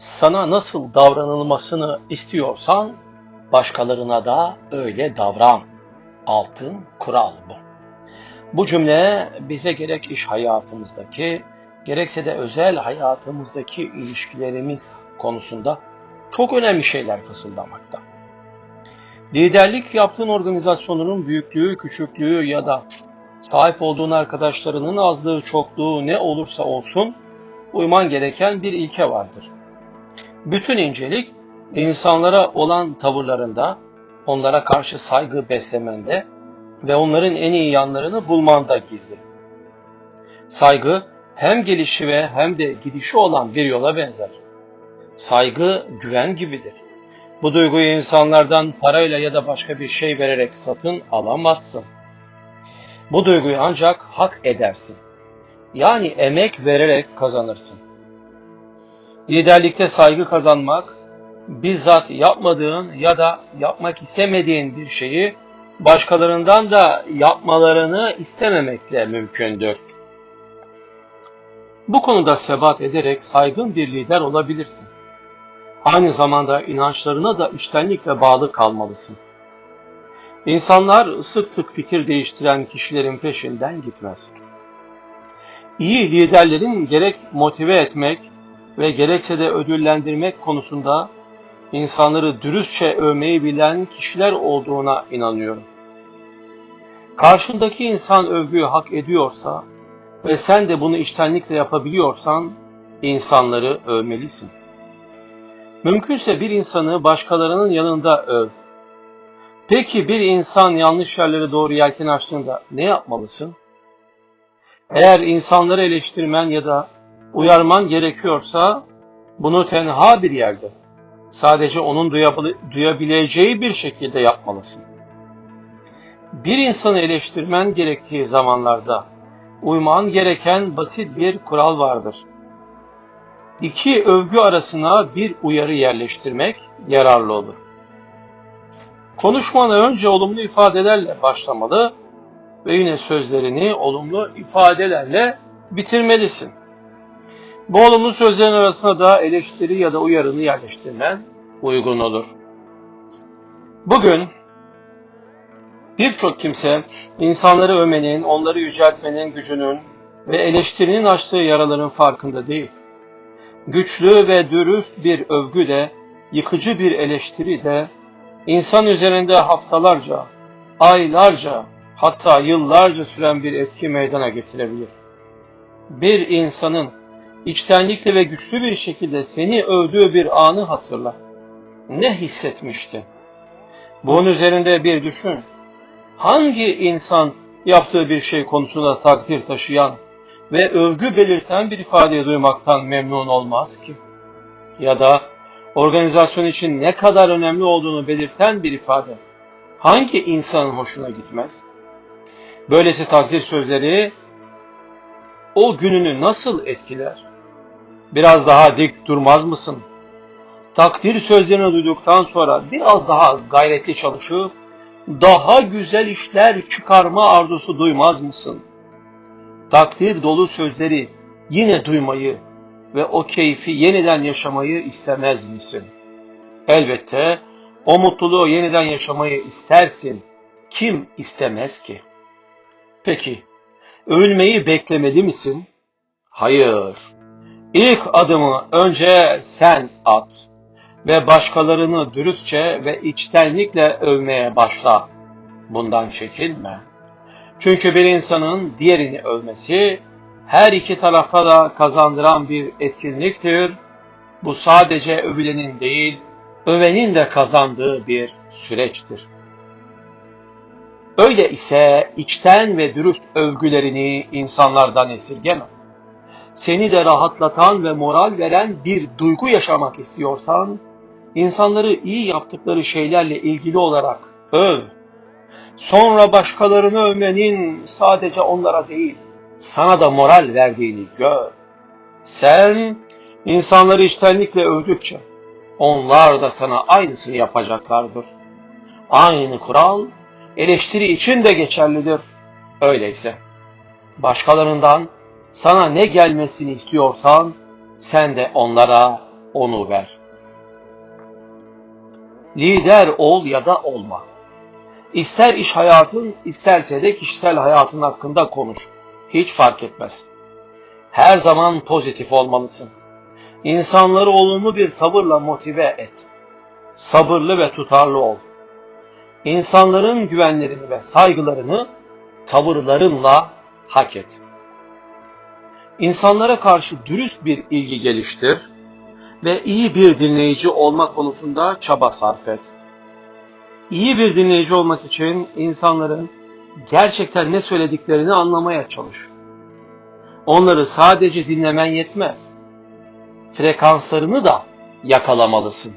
sana nasıl davranılmasını istiyorsan başkalarına da öyle davran. Altın kural bu. Bu cümle bize gerek iş hayatımızdaki gerekse de özel hayatımızdaki ilişkilerimiz konusunda çok önemli şeyler fısıldamakta. Liderlik yaptığın organizasyonunun büyüklüğü, küçüklüğü ya da sahip olduğun arkadaşlarının azlığı, çokluğu ne olursa olsun uyman gereken bir ilke vardır. Bütün incelik insanlara olan tavırlarında, onlara karşı saygı beslemende ve onların en iyi yanlarını bulmanda gizli. Saygı hem gelişi ve hem de gidişi olan bir yola benzer. Saygı güven gibidir. Bu duyguyu insanlardan parayla ya da başka bir şey vererek satın alamazsın. Bu duyguyu ancak hak edersin. Yani emek vererek kazanırsın. Liderlikte saygı kazanmak, bizzat yapmadığın ya da yapmak istemediğin bir şeyi başkalarından da yapmalarını istememekle mümkündür. Bu konuda sebat ederek saygın bir lider olabilirsin. Aynı zamanda inançlarına da içtenlikle bağlı kalmalısın. İnsanlar sık sık fikir değiştiren kişilerin peşinden gitmez. İyi liderlerin gerek motive etmek ve gerekse de ödüllendirmek konusunda insanları dürüstçe övmeyi bilen kişiler olduğuna inanıyorum. Karşındaki insan övgüyü hak ediyorsa ve sen de bunu içtenlikle yapabiliyorsan insanları övmelisin. Mümkünse bir insanı başkalarının yanında öv. Peki bir insan yanlış yerlere doğru yelken açtığında ne yapmalısın? Eğer insanları eleştirmen ya da uyarman gerekiyorsa bunu tenha bir yerde, sadece onun duyabileceği bir şekilde yapmalısın. Bir insanı eleştirmen gerektiği zamanlarda uyman gereken basit bir kural vardır. İki övgü arasına bir uyarı yerleştirmek yararlı olur. Konuşmana önce olumlu ifadelerle başlamalı ve yine sözlerini olumlu ifadelerle bitirmelisin. Bu olumlu sözlerin arasına da eleştiri ya da uyarını yerleştirmen uygun olur. Bugün birçok kimse insanları övmenin, onları yüceltmenin gücünün ve eleştirinin açtığı yaraların farkında değil. Güçlü ve dürüst bir övgü de, yıkıcı bir eleştiri de insan üzerinde haftalarca, aylarca, hatta yıllarca süren bir etki meydana getirebilir. Bir insanın içtenlikle ve güçlü bir şekilde seni övdüğü bir anı hatırla. Ne hissetmiştin? Bunun üzerinde bir düşün. Hangi insan yaptığı bir şey konusunda takdir taşıyan ve övgü belirten bir ifade duymaktan memnun olmaz ki? Ya da organizasyon için ne kadar önemli olduğunu belirten bir ifade hangi insanın hoşuna gitmez? Böylesi takdir sözleri o gününü nasıl etkiler? Biraz daha dik durmaz mısın? Takdir sözlerini duyduktan sonra biraz daha gayretli çalışıp daha güzel işler çıkarma arzusu duymaz mısın? Takdir dolu sözleri yine duymayı ve o keyfi yeniden yaşamayı istemez misin? Elbette o mutluluğu yeniden yaşamayı istersin. Kim istemez ki? Peki, övülmeyi beklemeli misin? Hayır. İlk adımı önce sen at ve başkalarını dürüstçe ve içtenlikle övmeye başla. Bundan çekinme. Çünkü bir insanın diğerini övmesi her iki tarafa da kazandıran bir etkinliktir. Bu sadece övülenin değil, övenin de kazandığı bir süreçtir. Öyle ise içten ve dürüst övgülerini insanlardan esirgeme. Seni de rahatlatan ve moral veren bir duygu yaşamak istiyorsan, insanları iyi yaptıkları şeylerle ilgili olarak öv. Sonra başkalarını övmenin sadece onlara değil, sana da moral verdiğini gör. Sen insanları içtenlikle övdükçe onlar da sana aynısını yapacaklardır. Aynı kural eleştiri için de geçerlidir. Öyleyse başkalarından sana ne gelmesini istiyorsan sen de onlara onu ver. Lider ol ya da olma. İster iş hayatın, isterse de kişisel hayatın hakkında konuş. Hiç fark etmez. Her zaman pozitif olmalısın. İnsanları olumlu bir tavırla motive et. Sabırlı ve tutarlı ol. İnsanların güvenlerini ve saygılarını tavırlarınla hak et. İnsanlara karşı dürüst bir ilgi geliştir ve iyi bir dinleyici olma konusunda çaba sarf et. İyi bir dinleyici olmak için insanların gerçekten ne söylediklerini anlamaya çalış. Onları sadece dinlemen yetmez. Frekanslarını da yakalamalısın.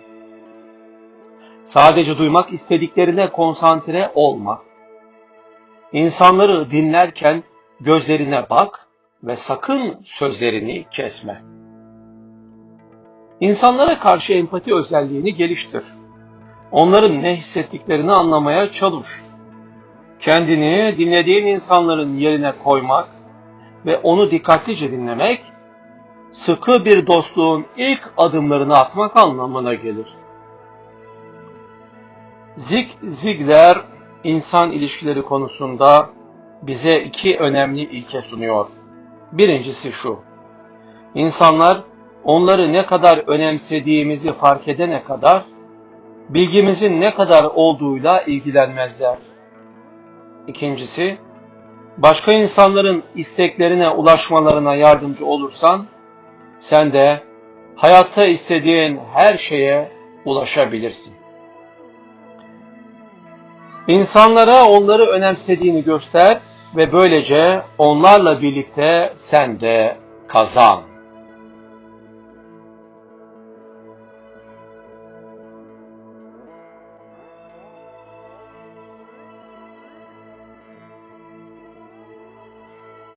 Sadece duymak istediklerine konsantre olma. İnsanları dinlerken gözlerine bak ve sakın sözlerini kesme. İnsanlara karşı empati özelliğini geliştir. Onların ne hissettiklerini anlamaya çalış. Kendini dinlediğin insanların yerine koymak ve onu dikkatlice dinlemek, sıkı bir dostluğun ilk adımlarını atmak anlamına gelir. Zig Ziglar insan ilişkileri konusunda bize iki önemli ilke sunuyor. Birincisi şu. İnsanlar onları ne kadar önemsediğimizi fark edene kadar bilgimizin ne kadar olduğuyla ilgilenmezler. İkincisi, başka insanların isteklerine ulaşmalarına yardımcı olursan, sen de hayatta istediğin her şeye ulaşabilirsin. İnsanlara onları önemsediğini göster ve böylece onlarla birlikte sen de kazan.